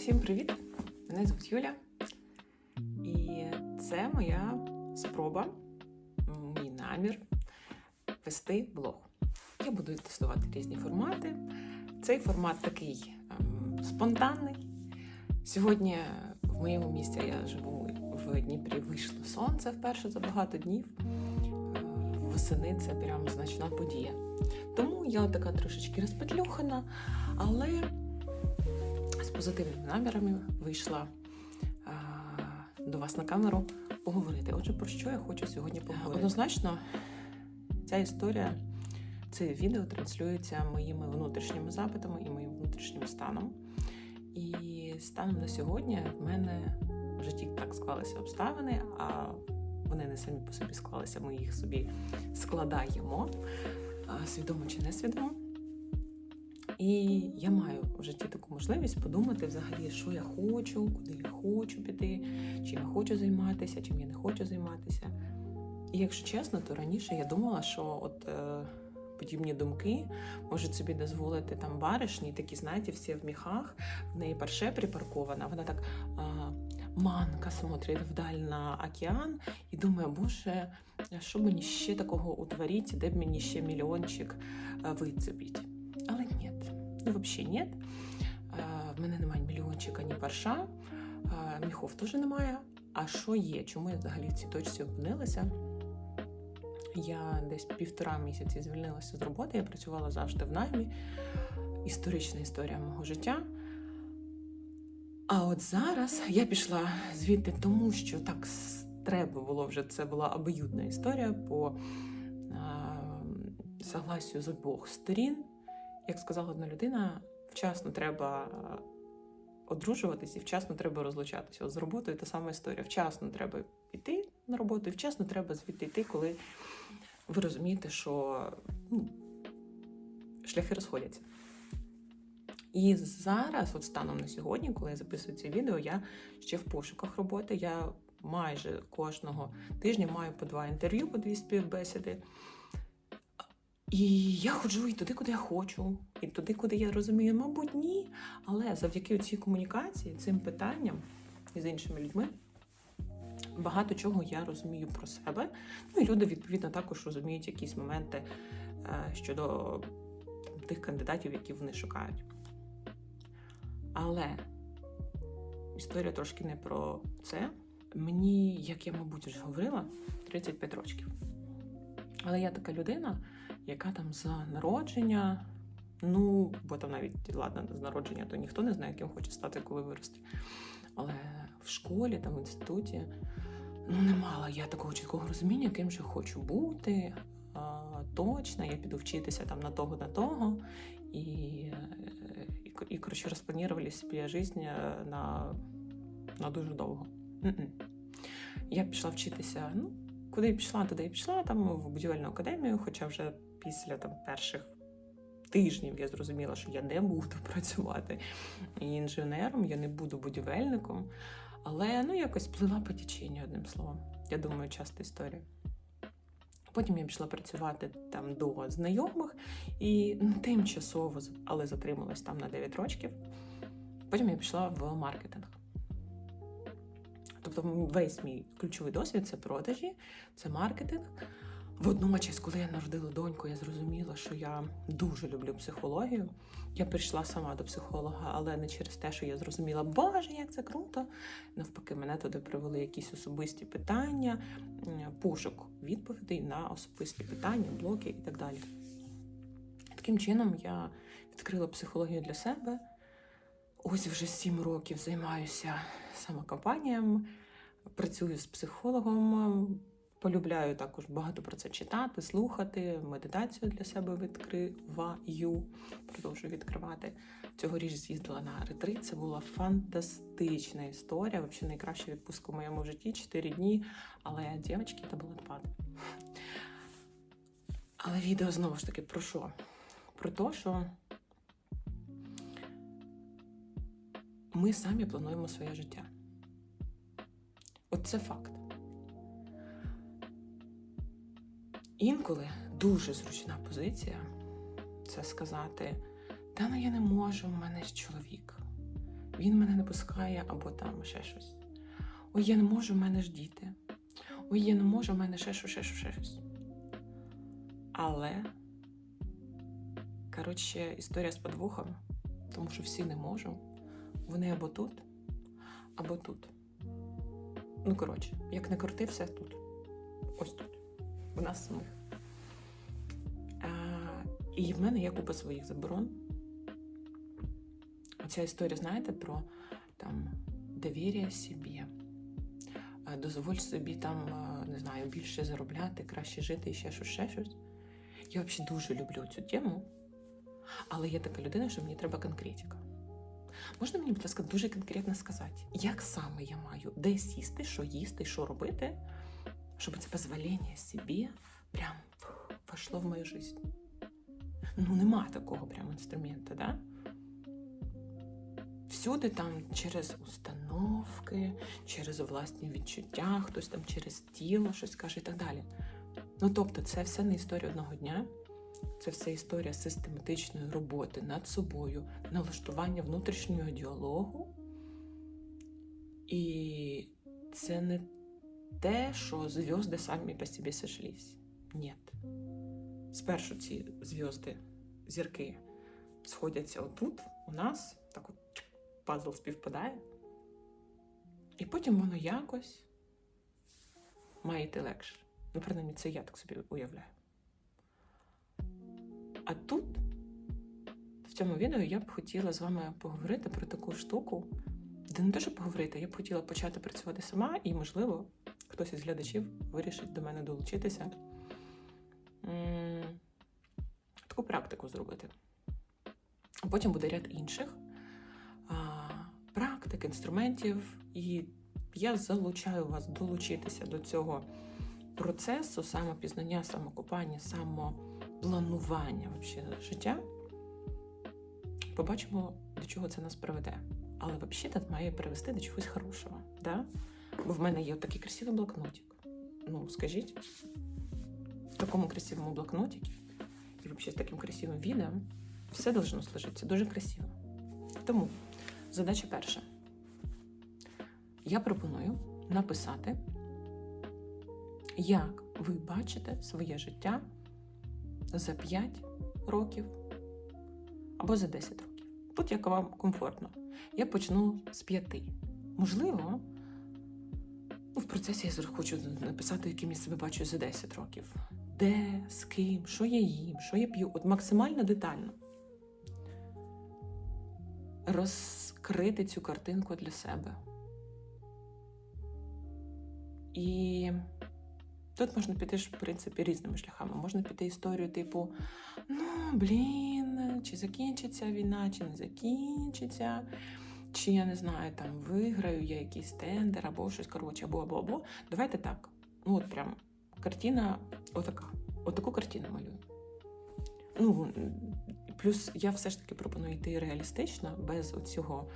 Всім привіт! Мене звуть Юля. І це моя спроба, мій намір вести блог. Я буду тестувати різні формати. Цей формат такий ем, спонтанний. Сьогодні в моєму місті я живу в Дніпрі. Вийшло сонце вперше за багато днів. Е, Восени це прям значна подія. Тому я така трошечки розпетлюхана, але з позитивними намірами вийшла а, до вас на камеру поговорити. Отже, про що я хочу сьогодні поговорити? Однозначно, ця історія, це відео транслюється моїми внутрішніми запитами і моїм внутрішнім станом. І станом на сьогодні в мене в житті так склалися обставини, а вони не самі по собі склалися, ми їх собі складаємо, свідомо чи несвідомо. І я маю в житті таку можливість подумати взагалі, що я хочу, куди я хочу піти, чим я хочу займатися, чим я не хочу займатися. І якщо чесно, то раніше я думала, що от е, подібні думки можуть собі дозволити там баришні, такі, знаєте, всі в міхах, в неї парше припаркована, вона так а, манка смотрить вдаль на океан і думає, боже, що мені ще такого утворити, де б мені ще мільйончик е, вицепити. Але ні, ну взагалі ні. Е, В мене немає мільйончика, ні парша, е, міхов теж немає. А що є? Чому я взагалі в цій точці опинилася? Я десь півтора місяці звільнилася з роботи, я працювала завжди в наймі. Історична історія мого життя. А от зараз я пішла звідти, тому що так треба було вже це була обоюдна історія по а, согласію з обох сторін. Як сказала одна людина, вчасно треба одружуватись і вчасно треба розлучатися. От з роботою та сама історія. Вчасно треба йти на роботу, і вчасно треба звідти йти, коли ви розумієте, що ну, шляхи розходяться. І зараз, от станом на сьогодні, коли я записую це відео, я ще в пошуках роботи. Я майже кожного тижня маю по два інтерв'ю, по дві співбесіди. І я ходжу і туди, куди я хочу, і туди, куди я розумію, мабуть, ні. Але завдяки цій комунікації, цим питанням і з іншими людьми, багато чого я розумію про себе. Ну і люди, відповідно, також розуміють якісь моменти е, щодо там, тих кандидатів, які вони шукають. Але історія трошки не про це. Мені, як я, мабуть, вже говорила, 35 років. Але я така людина, яка там за народження, ну, бо там навіть ладно, з народження, то ніхто не знає, ким хоче стати, коли виросте. Але в школі, там в інституті, ну, не мала я такого чіткого розуміння, ким же хочу бути. А, точно, я піду вчитися там на того, на того. І, і, і коротше, розпланували собі життя на, на дуже довго. М-м. Я пішла вчитися, ну, куди пішла, туди і пішла, там в будівельну академію, хоча вже після там, перших тижнів я зрозуміла, що я не буду працювати інженером, я не буду будівельником. Але ну, якось плила по течінню, одним словом. Я думаю, часто історія. Потім я пішла працювати там до знайомих і ну, тимчасово, але затрималась там на 9 років. Потім я пішла в маркетинг. Тобто весь мій ключовий досвід це продажі, це маркетинг. Водночас, коли я народила доньку, я зрозуміла, що я дуже люблю психологію. Я прийшла сама до психолога, але не через те, що я зрозуміла, боже, як це круто. Навпаки, мене туди привели якісь особисті питання, пошук відповідей на особисті питання, блоки і так далі. Таким чином, я відкрила психологію для себе. Ось вже сім років займаюся самокомпанієм, працюю з психологом, полюбляю також багато про це читати, слухати, медитацію для себе відкриваю, продовжую відкривати. Цьогоріч з'їздила на ретрит. Це була фантастична історія. Взагалі найкраща відпустка в моєму житті 4 дні. Але дівчатки, це було відпад. Але відео знову ж таки про що? Про те, що ми самі плануємо своє життя. От це факт. Інколи дуже зручна позиція це сказати: та ну я не можу, в мене ж чоловік. він мене не пускає, або там ще щось. Ой, я не можу, в мене ж діти. Ой, я не можу, в мене ще щось, ще щось, ще щось. Але, коротше, історія з подвохом, тому що всі не можуть. Вони або тут, або тут. Ну, коротше, як не крути, все тут. Ось тут. У нас самих. А, і в мене є купа своїх заборон. Оця історія, знаєте, про там довір'я собі. Дозволь собі там, не знаю, більше заробляти, краще жити і ще щось, ще щось. Я взагалі дуже люблю цю тему, але я така людина, що мені треба конкретика. Можна мені, будь ласка, дуже конкретно сказати, як саме я маю де сісти, що їсти, що робити, щоб це дозволення собі прям войшло в мою жизнь. Ну, нема такого прям інструмента, да? Всюди там через установки, через власні відчуття, хтось там через тіло щось каже і так далі. Ну, тобто, це все не історія одного дня, це все історія систематичної роботи над собою, налаштування внутрішнього діалогу. І це не те, що зв'язки самі по собі сошлись. Ні. Спершу ці зв'язки, зірки сходяться отут, у нас, так от пазл співпадає. І потім воно якось має йти легше. Ну, принаймні, це я так собі уявляю. А тут, в цьому відео, я б хотіла з вами поговорити про таку штуку, де не що поговорити, я б хотіла почати працювати сама, і, можливо, хтось із глядачів вирішить до мене долучитися. Таку практику зробити. А потім буде ряд інших практик, інструментів, і я залучаю вас долучитися до цього процесу самопізнання, самокопання, самопланування вообще життя. Побачимо, до чого це нас приведе. Але взагалі це має привести до чогось хорошого. Да? Бо в мене є такий красивий блокнотик. Ну, скажіть, в такому красивому блокнотику і взагалі з таким красивим відео все должно сложитися дуже красиво. Тому задача перша. Я пропоную написати, як ви бачите своє життя за 5 років або за 10 років. Тут як вам комфортно. Я почну з 5. Можливо, ну, в процесі я хочу написати, яким я себе бачу за 10 років. Де, з ким, що я їм, що я п'ю. От максимально детально. Розкрити цю картинку для себе. І тут можна піти ж, в принципі, різними шляхами. Можна піти історію, типу: ну, блін, чи закінчиться війна, чи не закінчиться, чи я не знаю, там виграю я якийсь тендер або щось коротше, або або або. Давайте так. Ну, от прям картина отака. Отаку картину малюю. Ну, плюс я все ж таки пропоную йти реалістично, без оцього,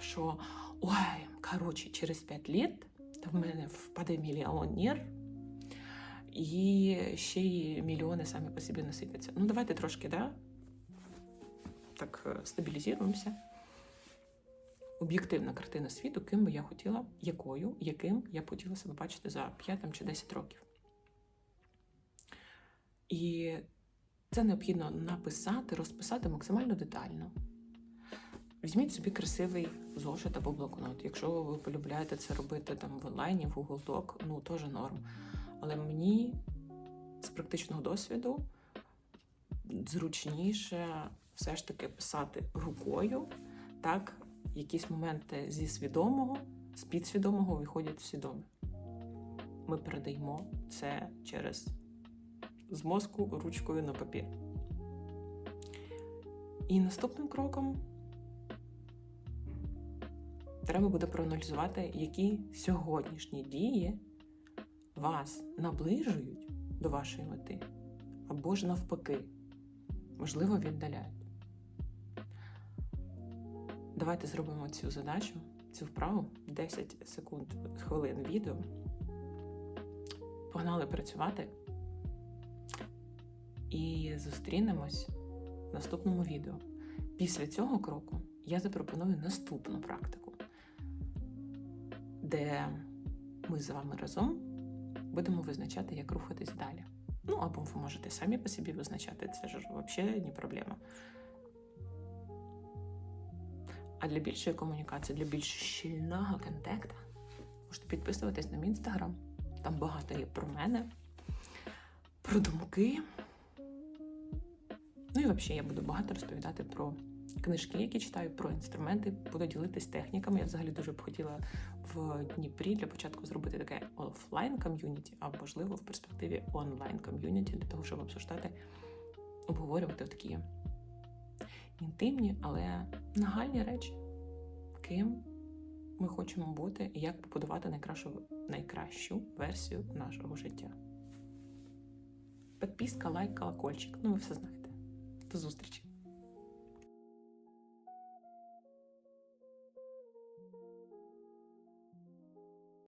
що ой, коротше, через 5 літ в мене впаде мільйонер, і ще й мільйони самі по собі насипляться. Ну, давайте трошки, да? Так е, стабілізуємося. Об'єктивна картина світу, ким би я хотіла, якою, яким я хотіла себе бачити за 5 там, чи 10 років. І це необхідно написати, розписати максимально детально. Візьміть собі красивий зошит або блокнот. Якщо ви полюбляєте це робити там в онлайні, в Google Doc, ну теж норм. Але мені з практичного досвіду зручніше все ж таки писати рукою, так якісь моменти зі свідомого, з підсвідомого виходять в свідоме. Ми передаємо це через з мозку ручкою на папір. І наступним кроком треба буде проаналізувати, які сьогоднішні дії вас наближують до вашої мети, або ж навпаки, можливо, віддаляють. Давайте зробимо цю задачу, цю вправу 10 секунд хвилин відео. Погнали працювати і зустрінемось в наступному відео. Після цього кроку я запропоную наступну практику, де ми з вами разом будемо визначати, як рухатись далі. Ну, або ви можете самі по собі визначати, це ж взагалі не проблема. А для більшої комунікації, для більш щільного контакту, можете підписуватись на мій інстаграм. Там багато є про мене, про думки. Ну і взагалі я буду багато розповідати про книжки, які читаю, про інструменти, буду ділитись техніками. Я взагалі дуже б хотіла в Дніпрі для початку зробити таке офлайн ком'юніті, а можливо в перспективі онлайн ком'юніті, для того, щоб обсуждати, обговорювати такі інтимні, але нагальні речі, ким ми хочемо бути і як побудувати найкращу, найкращу версію нашого життя. Підписка, лайк, колокольчик. Ну, ви все знаєте. До зустрічі!